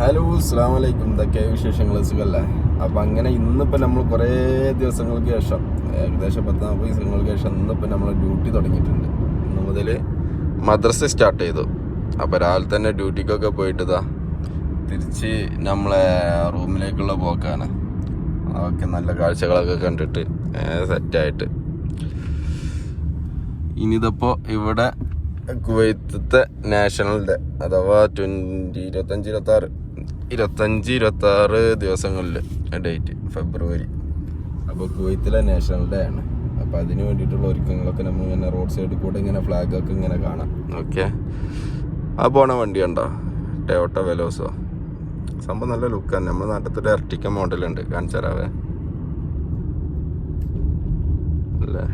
Hello അസ്സാം വലൈക്കും ഇതൊക്കെ വിശേഷങ്ങൾ സുഖല്ലേ? അപ്പം അങ്ങനെ ഇന്നിപ്പോൾ നമ്മൾ കുറേ ദിവസങ്ങൾക്ക് ശേഷം ഏകദേശം പത്ത് നാൽപ്പത് ദിവസങ്ങൾക്ക് ശേഷം ഇന്നിപ്പോൾ നമ്മൾ ഡ്യൂട്ടി തുടങ്ങിയിട്ടുണ്ട്. ഇന്ന് മുതൽ മദ്രസ സ്റ്റാർട്ട് ചെയ്തു. അപ്പോൾ രാവിലെ തന്നെ ഡ്യൂട്ടിക്കൊക്കെ പോയിട്ട് ഇതാ തിരിച്ച് നമ്മളെ റൂമിലേക്കുള്ള പോക്കാണ്. അതൊക്കെ നല്ല കാഴ്ചകളൊക്കെ കണ്ടിട്ട് സെറ്റായിട്ട് ഇനിയിതപ്പോൾ ഇവിടെ കുവൈത്തത്തെ നാഷണൽ ഡേ അഥവാ ട്വന്റി ഇരുപത്തഞ്ച് ഇരുപത്തി ആറ് ഇരുപത്തഞ്ച് ഇരുപത്തി ആറ് ദിവസങ്ങളിൽ ഡേറ്റ് ഫെബ്രുവരി. അപ്പോൾ കുവൈത്തിലെ നാഷണൽ ഡേ ആണ്. അപ്പോൾ അതിന് വേണ്ടിയിട്ടുള്ള ഒരുക്കങ്ങളൊക്കെ നമ്മൾ ഇങ്ങനെ റോഡ് സൈഡിൽ കൂടെ ഇങ്ങനെ ഫ്ലാഗ് ഒക്കെ ഇങ്ങനെ കാണാം. ഓക്കെ? ആ പോണ വണ്ടി ഉണ്ടോ ടയോട്ട വെലോസോ സംഭവം നല്ല ലുക്കാണ് നമ്മുടെ നാട്ടിലത്തെ അർട്ടിക്ക മോഡലുണ്ട് കാണിച്ചു തരാവേ. അല്ലേ?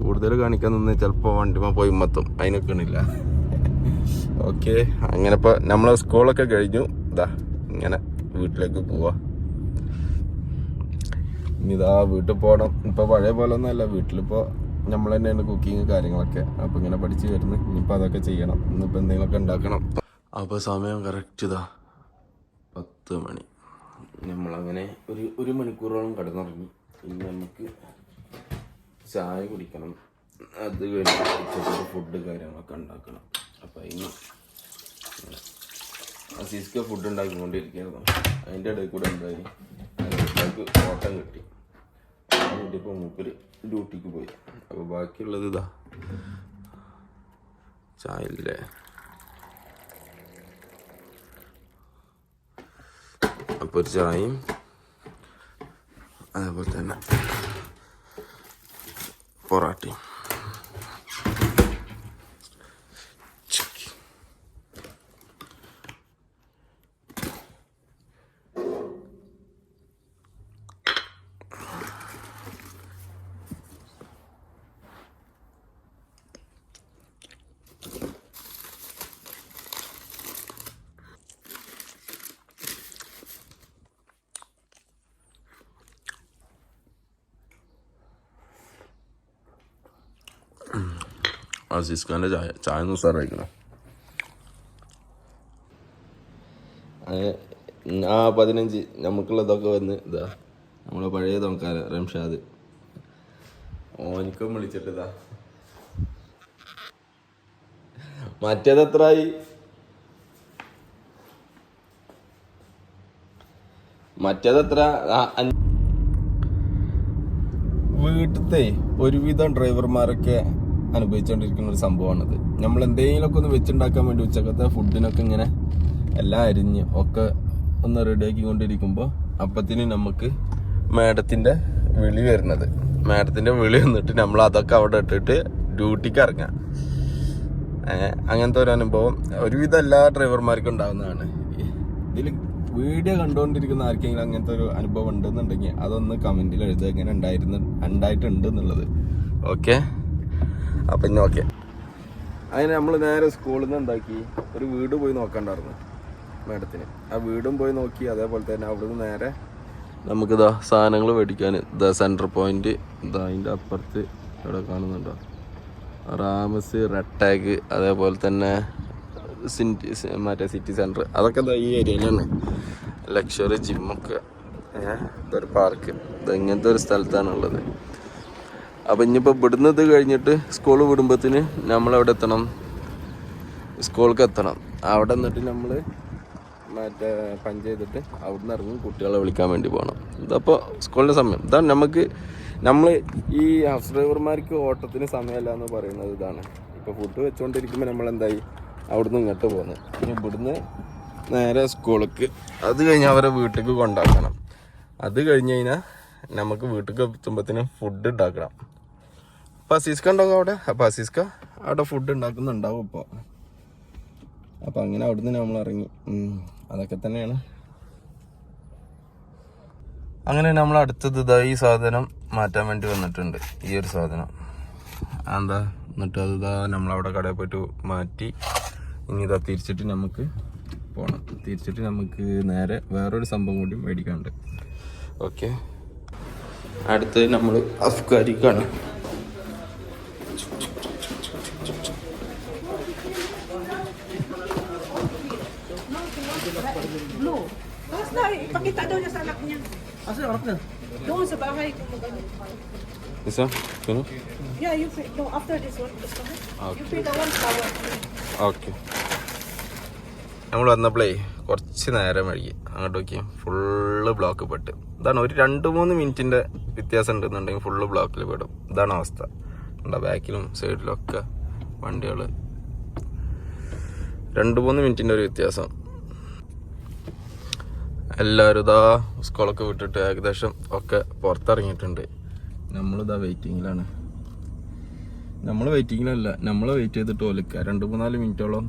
കൂടുതൽ കാണിക്കാൻ നിന്ന് ചിലപ്പോൾ വണ്ടിമ പോയി മത്തും അതിനൊക്കെ ഇല്ല ഓക്കെ അങ്ങനെ ഇപ്പോൾ നമ്മളെ സ്കൂളൊക്കെ കഴിഞ്ഞു. ഇതാ ഇങ്ങനെ വീട്ടിലേക്ക് പോവാ. ഇനിതാ വീട്ടിൽ പോകണം ഇപ്പോൾ പഴയ പോലെ ഒന്നുമല്ല വീട്ടിലിപ്പോൾ നമ്മൾ തന്നെയാണ് കുക്കിങ് കാര്യങ്ങളൊക്കെ. അപ്പോൾ ഇങ്ങനെ പഠിച്ചു വരുന്നു. ഇനിയിപ്പോൾ അതൊക്കെ ചെയ്യണം. ഇന്നിപ്പോൾ എന്തെങ്കിലുമൊക്കെ ഉണ്ടാക്കണം. അപ്പോൾ സമയം കറക്റ്റ് ഇതാ. പത്ത് മണി. നമ്മളങ്ങനെ ഒരു ഒരു മണിക്കൂറോളം കിടന്നുറങ്ങി. ഇനി നമുക്ക് ചായ കുടിക്കണം. അത് കഴിഞ്ഞ് ഫുഡ് കാര്യങ്ങളൊക്കെ ഉണ്ടാക്കണം. അപ്പം ഇനി അസീസ്ക്ക് ഫുഡ് ഉണ്ടാക്കിക്കൊണ്ടിരിക്കുകയായിരുന്നു. അതിന്റെ ഇടയിൽ കൂടെ ഉണ്ടായി നമുക്ക് ഓട്ടം കിട്ടി. കിട്ടിയപ്പോൾ മൂപ്പര് ഡ്യൂട്ടിക്ക് പോയി. അപ്പോൾ ബാക്കിയുള്ളത് ഇതാ. ചായല്ലേ അപ്പോൾ ഒരു ചായയും അതേപോലെ തന്നെ പൊറാട്ടയും. അസീസ് ഖാന്റെ ചായ ചായ ഒന്ന് സാറായിക്കണം ആ പതിനഞ്ച് നമുക്കുള്ളതൊക്കെ വന്ന് ഇതാ നമ്മളെ പഴയ തോക്കാല റംഷാദ്. ഓനിക്കും വിളിച്ചിട്ട് ഇതാ. മറ്റേത് എത്രയായി മറ്റേത് എത്ര? വീട്ടിലത്തെ ഒരുവിധം ഡ്രൈവർമാരൊക്കെ അനുഭവിച്ചുകൊണ്ടിരിക്കുന്ന ഒരു സംഭവമാണിത്. നമ്മൾ എന്തെങ്കിലുമൊക്കെ ഒന്ന് വെച്ചുണ്ടാക്കാൻ വേണ്ടി ഉച്ചക്കത്തെ ഫുഡിനൊക്കെ ഇങ്ങനെ എല്ലാം അരിഞ്ഞ് ഒക്കെ ഒന്ന് റെഡിയാക്കി കൊണ്ടിരിക്കുമ്പോൾ അപ്പത്തിന് നമുക്ക് മാഡത്തിന്റെ വിളി വരുന്നത്. മാഡത്തിന്റെ വിളി വന്നിട്ട് നമ്മൾ അതൊക്കെ അവിടെ ഇട്ടിട്ട് ഡ്യൂട്ടിക്ക് ഇറങ്ങാം. അങ്ങനത്തെ ഒരു അനുഭവം. ഒരുവിധം എല്ലാ ഡ്രൈവർമാർക്കും ഉണ്ടാകുന്നതാണ് ഇതിൽ വീഡിയോ കണ്ടുകൊണ്ടിരിക്കുന്ന ആർക്കെങ്കിലും അങ്ങനത്തെ ഒരു അനുഭവം ഉണ്ടെന്നുണ്ടെങ്കിൽ അതൊന്ന് കമന്റിൽ എഴുതുക. എങ്ങനെ ഉണ്ടായിരുന്നു ഉണ്ടായിട്ടുണ്ട് എന്നുള്ളത്. ഓക്കെ അപ്പം ഇനി ഓക്കെ അങ്ങനെ നമ്മൾ നേരെ സ്കൂളിൽ നിന്ന് എന്താക്കി? ഒരു വീട് പോയി നോക്കണ്ടായിരുന്നു മേഡത്തിന്. ആ വീടും പോയി നോക്കി അതേപോലെ തന്നെ അവിടുന്ന് നേരെ നമുക്ക് ഇതാ സാധനങ്ങൾ മേടിക്കാൻ ഇതാ സെന്റർ പോയിന്റ് ഇതാ അതിന്റെ അപ്പുറത്ത് ഇവിടെ കാണുന്നുണ്ടോ? റാമസ് റെട്ടാഗ് അതേപോലെ തന്നെ സിറ്റി മറ്റേ സിറ്റി സെന്റർ അതൊക്കെ ദാ ഈ ഏരിയയിലാണ് ലക്ഷറി ജിമ്മൊക്കെ ഇതൊരു പാർക്ക് ഇത് ഇങ്ങനത്തെ ഒരു സ്ഥലത്താണ് ഉള്ളത് അപ്പം ഇനിയിപ്പോൾ ഇവിടുന്ന് ഇത് കഴിഞ്ഞിട്ട് സ്കൂൾ വിടുമ്പത്തിന് നമ്മളെവിടെ എത്തണം. സ്കൂൾക്ക് എത്തണം. അവിടെ നിന്നിട്ട് നമ്മൾ മറ്റേ പഞ്ച് ചെയ്തിട്ട് അവിടുന്ന് ഇറങ്ങി കുട്ടികളെ വിളിക്കാൻ വേണ്ടി പോകണം ഇതപ്പോൾ സ്കൂളിന്റെ സമയം. ഇതാണ് നമുക്ക് നമ്മൾ ഈ ഹൗസ് ഡ്രൈവർമാർക്ക് ഓട്ടത്തിന് സമയമല്ല എന്ന് പറയുന്നത് ഇതാണ്. ഇപ്പോൾ ഫുഡ് വെച്ചുകൊണ്ടിരിക്കുമ്പോൾ നമ്മൾ എന്തായി അവിടുന്ന് ഇങ്ങോട്ട് പോകുന്നത് ഇനി ഇവിടുന്ന് നേരെ സ്കൂൾക്ക് അത് കഴിഞ്ഞ് അവരെ വീട്ടിലേക്ക് കൊണ്ടാക്കണം. അത് കഴിഞ്ഞ് കഴിഞ്ഞാൽ നമുക്ക് വീട്ടിലേക്ക് എത്തുമ്പോഴത്തേനും ഫുഡ് ഉണ്ടാക്കണം അപ്പോൾ അസീസ്ക ഉണ്ടാവും അവിടെ? അപ്പോൾ അസീസ്ക അവിടെ ഫുഡ് ഉണ്ടാക്കുന്നുണ്ടാവും ഇപ്പോൾ അപ്പോൾ അങ്ങനെ അവിടുന്ന് നമ്മൾ ഇറങ്ങി. അതൊക്കെ തന്നെയാണ്. അങ്ങനെ നമ്മൾ അടുത്തത് ഇതാ ഈ സാധനം മാറ്റാൻ വേണ്ടി വന്നിട്ടുണ്ട്. ഈ ഒരു സാധനം. എന്താ എന്നിട്ട് അത് ഇതാ നമ്മളവിടെ കടയിൽ പോയിട്ട് മാറ്റി ഇനി ഇതാ തിരിച്ചിട്ട് നമുക്ക് പോകണം തിരിച്ചിട്ട് നമുക്ക് നേരെ വേറൊരു സംഭവം കൂടി മേടിക്കാനുണ്ട്. ഓക്കെ. അടുത്തത് നമ്മൾ അഫ്ഗാരിക്കാണ് Blue. Tapos na, ipakita daw niya sa anak niya. Asa yung anak niya? Doon sa bahay. Isa? Sino? Yeah, you pay. No, after this one, This one. Okay. You pay the one flower. Okay. നമ്മൾ വന്നപ്പോഴേ കുറച്ച് നേരം വഴുകി അങ്ങോട്ട് നോക്കി full block പെട്ട് ഇതാണ് ഒരു രണ്ട് മൂന്ന് മിനിറ്റിന്റെ വ്യത്യാസം ഉണ്ടെന്നുണ്ടെങ്കിൽ ഫുള്ള് ബ്ലോക്കിൽ പെടും ഇതാണ് അവസ്ഥ എന്താ ബാക്കിലും സൈഡിലും ഒക്കെ വണ്ടികൾ രണ്ട് മൂന്ന് മിനിറ്റിന്റെ ഒരു വ്യത്യാസം. എല്ലാവരും ഇതാ സ്കൂളൊക്കെ വിട്ടിട്ട് ഏകദേശം ഒക്കെ പുറത്തിറങ്ങിയിട്ടുണ്ട്. നമ്മളിതാ വെയിറ്റിങ്ങിലാണ് നമ്മൾ വെയിറ്റിങ്ങിലല്ല നമ്മൾ വെയിറ്റ് ചെയ്തിട്ട് ഓലിക്ക രണ്ട് മൂന്നാൽ മിനിറ്റോളം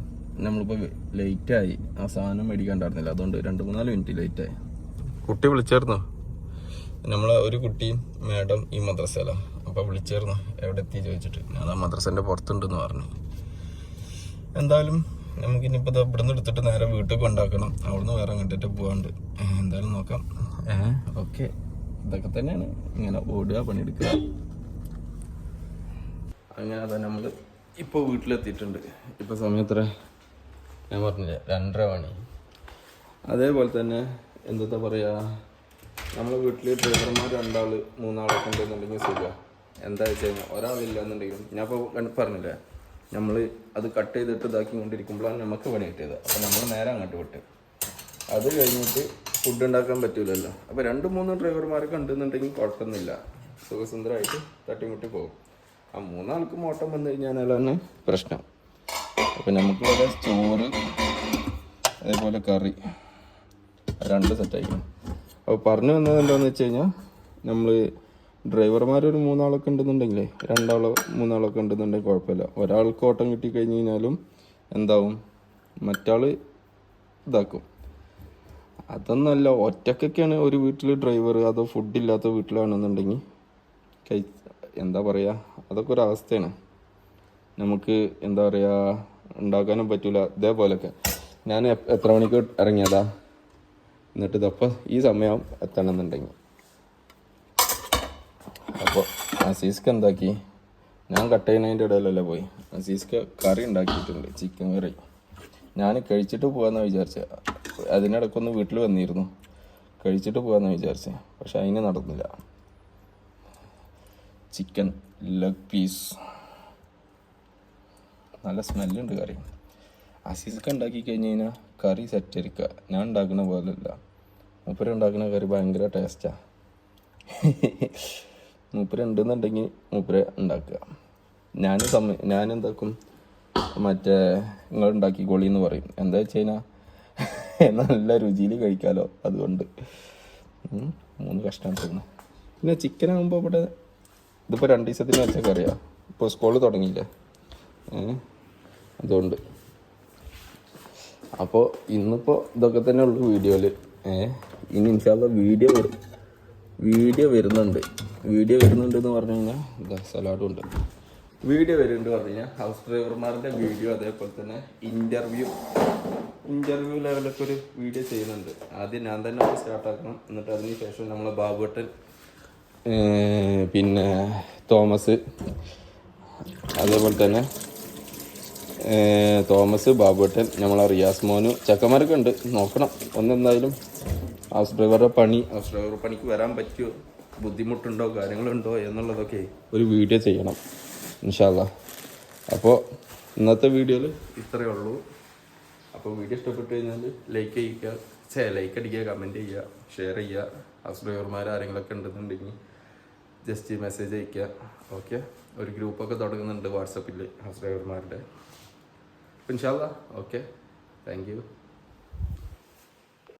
നമ്മളിപ്പോൾ ലേറ്റായി ആ സാധനം മേടിക്കാണ്ടായിരുന്നില്ല. അതുകൊണ്ട് രണ്ട് മൂന്നാൽ മിനിറ്റ് ലേറ്റായി കുട്ടി വിളിച്ചായിരുന്നോ? നമ്മളെ ഒരു കുട്ടിയും മാഡം ഈ മദ്രസയിലാണ് അപ്പോൾ വിളിച്ചായിരുന്നു. എവിടെ എത്തി ചോദിച്ചിട്ട്. ഞാൻ ആ മദ്രസേന്റെ പുറത്തുണ്ടെന്ന് പറഞ്ഞു. എന്തായാലും നമുക്കിനിപ്പോൾ ഇത് നിന്ന് എടുത്തിട്ട് നേരെ വീട്ടിൽ കൊണ്ടാക്കണം. അവിടുന്ന് വേറെ കണ്ടിട്ട് പോകാണ്ട് എന്തായാലും നോക്കാം. ഓക്കെ. ഇതൊക്കെ തന്നെയാണ്. ഇങ്ങനെ ഓടുക പണിയെടുക്കുക. അങ്ങനെ അതാ നമ്മൾ ഇപ്പോൾ വീട്ടിലെത്തിയിട്ടുണ്ട്. ഇപ്പോൾ സമയം എത്ര ഞാൻ പറഞ്ഞില്ലേ രണ്ടര മണി. അതേപോലെ തന്നെ എന്താ പറയുക നമ്മളെ വീട്ടിൽ ഡ്രൈവർമാർ രണ്ടാൾ മൂന്നാളൊക്കെ ഉണ്ടെന്നുണ്ടെങ്കിൽ സുഖം. എന്താ വെച്ച് കഴിഞ്ഞാൽ ഒരാളില്ല എന്നുണ്ടെങ്കിലും ഞാൻ ഇപ്പോൾ പറഞ്ഞില്ലേ നമ്മൾ അത് കട്ട് ചെയ്തിട്ട് ഇതാക്കി കൊണ്ടിരിക്കുമ്പോഴാണ് നമുക്ക് പണി കിട്ടിയത്. അപ്പോൾ നമ്മൾ നേരെ അങ്ങോട്ട് വിട്ട്. അത് കഴിഞ്ഞിട്ട് ഫുഡ് ഉണ്ടാക്കാൻ പറ്റൂലല്ലോ. അപ്പോൾ രണ്ട് മൂന്ന് ഡ്രൈവർമാരൊക്കെ ഉണ്ടെന്നുണ്ടെങ്കിൽ കുഴപ്പമൊന്നുമില്ല. സുഖസുന്ദരമായിട്ട് തട്ടിമുട്ടി പോകും. ആ മൂന്നാൾക്ക് മോട്ടം വന്നു കഴിഞ്ഞാലാണ് പ്രശ്നം. അപ്പം നമുക്ക് ഇവിടെ ചോറ് അതേപോലെ കറി രണ്ട് സെറ്റായിരിക്കും അപ്പോൾ പറഞ്ഞു വന്നത് എന്താണെന്ന് വെച്ച് കഴിഞ്ഞാൽ നമ്മൾ ഡ്രൈവർമാർ ഒരു മൂന്നാളൊക്കെ ഉണ്ടെന്നുണ്ടെങ്കിലേ രണ്ടാളോ മൂന്നാളൊക്കെ ഉണ്ടെന്നുണ്ടെങ്കിൽ കുഴപ്പമില്ല. ഒരാൾക്ക് ഓട്ടം കിട്ടി കഴിഞ്ഞ് കഴിഞ്ഞാലും എന്താവും? മറ്റാൾ ഇതാക്കും. അതൊന്നല്ല ഒറ്റക്കൊക്കെയാണ് ഒരു വീട്ടിൽ ഡ്രൈവർ അതോ ഫുഡ് ഇല്ലാത്ത വീട്ടിലാണെന്നുണ്ടെങ്കിൽ കൈ എന്താ പറയുക അതൊക്കെ ഒരു അവസ്ഥയാണ്. നമുക്ക് എന്താ പറയുക ഉണ്ടാക്കാനും പറ്റില്ല ഇതേപോലൊക്കെ. ഞാൻ എത്ര മണിക്ക് ഇറങ്ങിയതാ? എന്നിട്ട് ഇതപ്പം ഈ സമയം എത്തണമെന്നുണ്ടെങ്കിൽ അപ്പോൾ അസീസ്ക്ക് എന്താക്കി? ഞാൻ കട്ട് ചെയ്യുന്നതിന്റെ ഇടയിലല്ലേ പോയി. അസീസ്ക്ക് കറി ഉണ്ടാക്കിയിട്ടുണ്ട് ചിക്കൻ കറി. ഞാൻ കഴിച്ചിട്ട് പോകാമെന്ന് വിചാരിച്ച. അതിനിടയ്ക്കൊന്ന് വീട്ടിൽ വന്നിരുന്നു. കഴിച്ചിട്ട് പോകാമെന്ന് വിചാരിച്ചേ. പക്ഷെ അതിന് നടന്നില്ല. ചിക്കൻ ലെഗ് പീസ് നല്ല സ്മെല്ലുണ്ട് കറി. അസീസൊക്കെ ഉണ്ടാക്കി കഴിഞ്ഞ് കഴിഞ്ഞാൽ കറി സെറ്റരിക്കുക ഞാൻ ഉണ്ടാക്കുന്ന പോലെയല്ല മൂപ്പര് ഉണ്ടാക്കുന്ന കറി ഭയങ്കര ടേസ്റ്റാണ് മൂപ്പര് ഉണ്ടെന്നുണ്ടെങ്കിൽ മൂപ്പര് ഉണ്ടാക്കുക. ഞാൻ സമ ഞാൻ എന്താക്കും മറ്റേ നിങ്ങൾ ഉണ്ടാക്കിക്കോളി എന്ന് പറയും. എന്താ വെച്ച് കഴിഞ്ഞാൽ നല്ല രുചിയിൽ കഴിക്കാലോ അതുകൊണ്ട്. മൂന്ന് കഷ്ടമാണ് തോന്നുന്നത് പിന്നെ ചിക്കൻ ആകുമ്പോൾ ഇവിടെ ഇതിപ്പോൾ രണ്ട് ദിവസത്തിന് വെച്ച കറിയാ. ഇപ്പോൾ സ്കൂളിൽ തുടങ്ങിയില്ലേ? അതുകൊണ്ട്. അപ്പോൾ ഇന്നിപ്പോൾ ഇതൊക്കെ തന്നെ ഉള്ളു വീഡിയോയിൽ ഇനി ഇൻഷാല്ല വീഡിയോ വീഡിയോ വരുന്നുണ്ട്. വീഡിയോ വരുന്നുണ്ട് എന്ന് പറഞ്ഞു കഴിഞ്ഞാൽ സലാഡും ഉണ്ട്. വീഡിയോ വരുന്നുണ്ട് പറഞ്ഞു കഴിഞ്ഞാൽ ഹൗസ് ഡ്രൈവർമാരുടെ വീഡിയോ അതേപോലെ തന്നെ ഇന്റർവ്യൂ ഇന്റർവ്യൂ ലെവലൊക്കെ ഒരു വീഡിയോ ചെയ്യുന്നുണ്ട്. ആദ്യം ഞാൻ തന്നെ സ്റ്റാർട്ട് ആക്കണം. എന്നിട്ട് അതിന് ശേഷം നമ്മളെ ബാബുട്ടൻ പിന്നെ തോമസ് അതേപോലെ തന്നെ തോമസ് ബാബുട്ടൻ നമ്മളെ റിയാസ് മോനു ചെക്കന്മാരൊക്കെ ഉണ്ട്. നോക്കണം. ഒന്നെന്തായാലും ഹൗസ് ഡ്രൈവറുടെ പണി. ഹൗസ് ഡ്രൈവർ പണിക്ക് വരാൻ പറ്റുമോ ബുദ്ധിമുട്ടുണ്ടോ? കാര്യങ്ങളുണ്ടോ? എന്നുള്ളതൊക്കെ ഒരു വീഡിയോ ചെയ്യണം ഇൻഷാല്ല അപ്പോൾ ഇന്നത്തെ വീഡിയോയിൽ ഇത്രയേ ഉള്ളൂ. അപ്പോൾ വീഡിയോ ഇഷ്ടപ്പെട്ടു കഴിഞ്ഞാൽ ലൈക്ക് ചെയ്യുക ചേ ലൈക്ക് അടിക്കുക കമന്റ് ചെയ്യുക ഷെയർ ചെയ്യുക. ഹൗസ് ഡ്രൈവർമാർ ആരെങ്കിലുമൊക്കെ ഉണ്ടെന്നുണ്ടെങ്കിൽ ജസ്റ്റ് മെസ്സേജ് അയക്കുക ഓക്കെ ഒരു ഗ്രൂപ്പൊക്കെ തുടങ്ങുന്നുണ്ട് വാട്സപ്പിൽ ഹൗസ് ഡ്രൈവർമാരുടെ ഇൻഷാല്ല ഓക്കെ താങ്ക് യു